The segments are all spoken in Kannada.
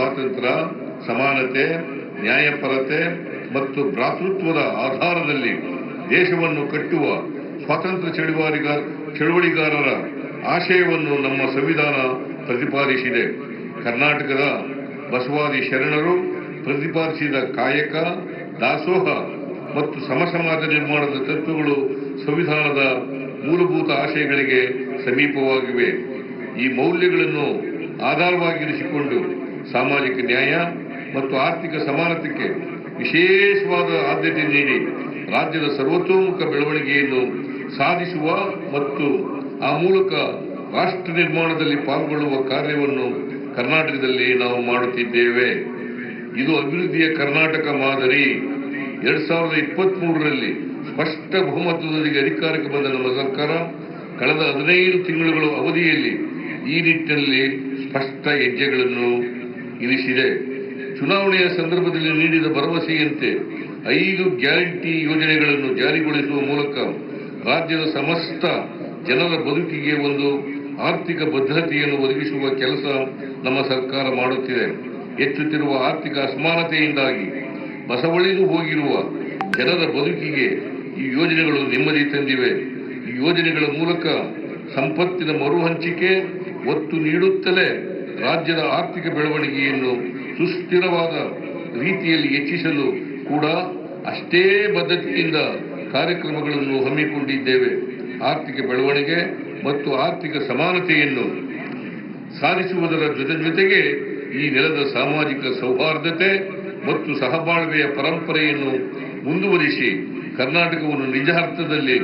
ಸ್ವಾತಂತ್ರ್ಯ, ಸಮಾನತೆ, ನ್ಯಾಯಪರತೆ ಮತ್ತು ಭ್ರಾತೃತ್ವದ ಆಧಾರದಲ್ಲಿ ದೇಶವನ್ನು ಕಟ್ಟುವ ಸ್ವಾತಂತ್ರ್ಯ ಚಳುವಳಿಗಾರ, ಚಳುವಳಿಗಾರರ ಆಶಯವನ್ನು ನಮ್ಮ ಸಂವಿಧಾನ ಪ್ರತಿಪಾದಿಸಿದೆ. ಕರ್ನಾಟಕದ ಬಸವಾದಿ ಶರಣರು ಪ್ರತಿಪಾದಿಸಿದ ಕಾಯಕ, ದಾಸೋಹ ಮತ್ತು ಸಮಸಮಾಜ ನಿರ್ಮಾಣದ ತತ್ವಗಳು ಸಂವಿಧಾನದ ಮೂಲಭೂತ ಆಶಯಗಳಿಗೆ ಸಮೀಪವಾಗಿವೆ. ಈ ಮೌಲ್ಯಗಳನ್ನು ಆಧಾರವಾಗಿರಿಸಿಕೊಂಡು ಸಾಮಾಜಿಕ ನ್ಯಾಯ ಮತ್ತು ಆರ್ಥಿಕ ಸಮಾನತೆಗೆ ವಿಶೇಷವಾದ ಆದ್ಯತೆ ನೀಡಿ ರಾಜ್ಯದ ಸರ್ವತೋಮುಖ ಬೆಳವಣಿಗೆಯನ್ನು ಸಾಧಿಸುವ ಮತ್ತು ಆ ಮೂಲಕ ರಾಷ್ಟ್ರ ನಿರ್ಮಾಣದಲ್ಲಿ ಪಾಲ್ಗೊಳ್ಳುವ ಕಾರ್ಯವನ್ನು ಕರ್ನಾಟಕದಲ್ಲಿ ನಾವು ಮಾಡುತ್ತಿದ್ದೇವೆ. ಇದು ಅಭಿವೃದ್ಧಿಯ ಕರ್ನಾಟಕ ಮಾದರಿ. ಎರಡ್ ಸಾವಿರದ ಇಪ್ಪತ್ತ್ ಮೂರರಲ್ಲಿ ಸ್ಪಷ್ಟ ಬಹುಮತದೊಂದಿಗೆ ಅಧಿಕಾರಕ್ಕೆ ಬಂದ ನಮ್ಮ ಸರ್ಕಾರ ಕಳೆದ ಹದಿನೈದು ತಿಂಗಳುಗಳ ಅವಧಿಯಲ್ಲಿ ಈ ನಿಟ್ಟಿನಲ್ಲಿ ಸ್ಪಷ್ಟ ಹೆಜ್ಜೆಗಳನ್ನು ಇರಿಸಿದೆ. ಚುನಾವಣೆಯ ಸಂದರ್ಭದಲ್ಲಿ ನೀಡಿದ ಭರವಸೆಯಂತೆ ಐದು ಗ್ಯಾರಂಟಿ ಯೋಜನೆಗಳನ್ನು ಜಾರಿಗೊಳಿಸುವ ಮೂಲಕ ರಾಜ್ಯದ ಸಮಸ್ತ ಜನರ ಬದುಕಿಗೆ ಒಂದು ಆರ್ಥಿಕ ಭದ್ರತೆಯನ್ನು ಒದಗಿಸುವ ಕೆಲಸ ನಮ್ಮ ಸರ್ಕಾರ ಮಾಡುತ್ತಿದೆ. ಹೆಚ್ಚುತ್ತಿರುವ ಆರ್ಥಿಕ ಅಸಮಾನತೆಯಿಂದಾಗಿ ಬಸವಳಿದು ಹೋಗಿರುವ ಜನರ ಬದುಕಿಗೆ ಈ ಯೋಜನೆಗಳು ನೆಮ್ಮದಿ ತಂದಿವೆ. ಈ ಯೋಜನೆಗಳ ಮೂಲಕ ಸಂಪತ್ತಿನ ಮರುಹಂಚಿಕೆ ಒತ್ತು ನೀಡುತ್ತಲೇ ರಾಜ್ಯದ ಆರ್ಥಿಕ ಬೆಳವಣಿಗೆಯನ್ನು ಸುಸ್ಥಿರವಾದ ರೀತಿಯಲ್ಲಿ ಹೆಚ್ಚಿಸಲು ಕೂಡ ಅಷ್ಟೇ ಬದ್ಧತೆಯಿಂದ ಕಾರ್ಯಕ್ರಮಗಳನ್ನು ಹಮ್ಮಿಕೊಂಡಿದ್ದೇವೆ. ಆರ್ಥಿಕ ಬೆಳವಣಿಗೆ ಮತ್ತು ಆರ್ಥಿಕ ಸಮಾನತೆಯನ್ನು ಸಾಧಿಸುವುದರ ಜೊತೆ ಜೊತೆಗೆ ಈ ನೆಲದ ಸಾಮಾಜಿಕ ಸೌಹಾರ್ದತೆ ಮತ್ತು ಸಹಬಾಳ್ವೆಯ ಪರಂಪರೆಯನ್ನು ಮುಂದುವರಿಸಿ ಕರ್ನಾಟಕವನ್ನು ನಿಜ ಅರ್ಥದಲ್ಲಿ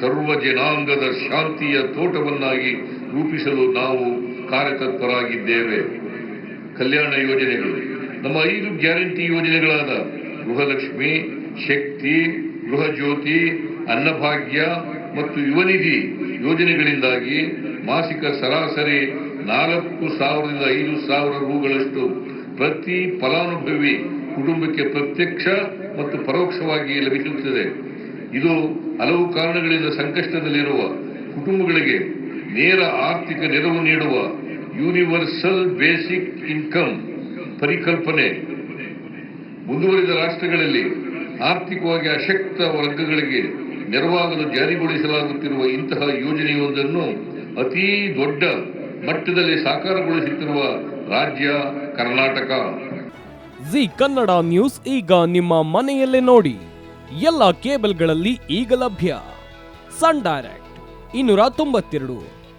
ಸರ್ವ ಜನಾಂಗದ ಶಾಂತಿಯ ತೋಟವನ್ನಾಗಿ ರೂಪಿಸಲು ನಾವು ಕಾರ್ಯತತ್ಪರಾಗಿದ್ದೇವೆ ಕಲ್ಯಾಣ ಯೋಜನೆಗಳು. ನಮ್ಮ ಐದು ಗ್ಯಾರಂಟಿ ಯೋಜನೆಗಳಾದ ಗೃಹಲಕ್ಷ್ಮಿ, ಶಕ್ತಿ ಗೃಹ ಜ್ಯೋತಿ ಅನ್ನಭಾಗ್ಯ ಮತ್ತು ಯುವನಿಧಿ ಯೋಜನೆಗಳಿಂದಾಗಿ ಮಾಸಿಕ ಸರಾಸರಿ ನಾಲ್ಕು ಸಾವಿರದಿಂದ ಐದು ಸಾವಿರ ರೂಗಳಷ್ಟು ಪ್ರತಿ ಫಲಾನುಭವಿ ಕುಟುಂಬಕ್ಕೆ ಪ್ರತ್ಯಕ್ಷ ಮತ್ತು ಪರೋಕ್ಷವಾಗಿ ಲಭಿಸುತ್ತದೆ. ಇದು ಹಲವು ಕಾರಣಗಳಿಂದ ಸಂಕಷ್ಟದಲ್ಲಿರುವ ಕುಟುಂಬಗಳಿಗೆ ನೇರ ಆರ್ಥಿಕ ನೆರವು ನೀಡುವ ಯೂನಿವರ್ಸಲ್ ಬೇಸಿಕ್ ಇನ್ಕಮ್ ಪರಿಕಲ್ಪನೆ. ಮುಂದುವರಿದ ರಾಷ್ಟ್ರಗಳಲ್ಲಿ ಆರ್ಥಿಕವಾಗಿ ಅಶಕ್ತ ವರ್ಗಗಳಿಗೆ ನೆರವಾಗಲು ಜಾರಿಗೊಳಿಸಲಾಗುತ್ತಿರುವ ಇಂತಹ ಯೋಜನೆಯೊಂದನ್ನು ಅತೀ ದೊಡ್ಡ ಮಟ್ಟದಲ್ಲಿ ಸಾಕಾರಗೊಳಿಸುತ್ತಿರುವ ರಾಜ್ಯ ಕರ್ನಾಟಕ. ಜಿ ಕನ್ನಡ ನ್ಯೂಸ್ ಈಗ ನಿಮ್ಮ ಮನೆಯಲ್ಲೇ ನೋಡಿ. ಎಲ್ಲ ಕೇಬಲ್ಗಳಲ್ಲಿ ಈಗ ಲಭ್ಯ. ಸನ್ ಡೈರೆಕ್ಟ್, ಇನ್ನೂರ ತೊಂಬತ್ತೆರಡು.